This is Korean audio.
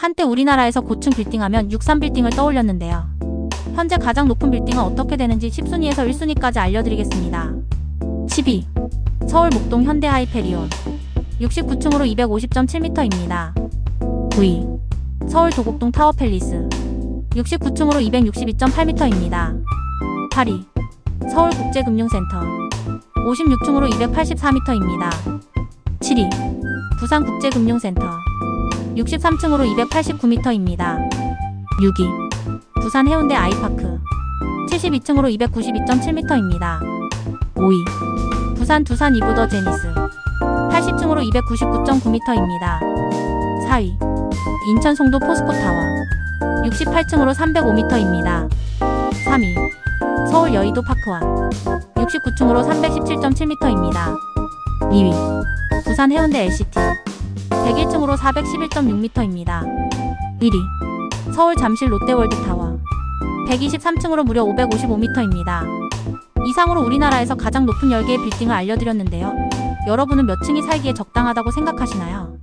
한때 우리나라에서 고층 빌딩하면 63빌딩을 떠올렸는데요. 현재 가장 높은 빌딩은 어떻게 되는지 10순위에서 1순위까지 알려드리겠습니다. 12. 서울 목동 현대 하이페리온 69층으로 250.7m입니다. 9위. 서울 도곡동 타워 팰리스 69층으로 262.8m입니다. 8위. 서울 국제금융센터 56층으로 284m입니다. 7위. 부산 국제금융센터 63층으로 289m입니다. 6위. 부산 해운대 아이파크 72층으로 292.7m입니다. 5위. 부산 두산 이브더 제니스 80층으로 299.9m입니다. 4위. 인천 송도 포스코타워 68층으로 305m입니다. 3위. 서울 여의도 파크원 69층으로 317.7m입니다. 2위. 부산 해운대 LCT 101층으로 411.6m입니다. 1위. 서울 잠실 롯데월드타워 123층으로 무려 555m입니다. 이상으로 우리나라에서 가장 높은 10개의 빌딩을 알려드렸는데요. 여러분은 몇 층이 살기에 적당하다고 생각하시나요?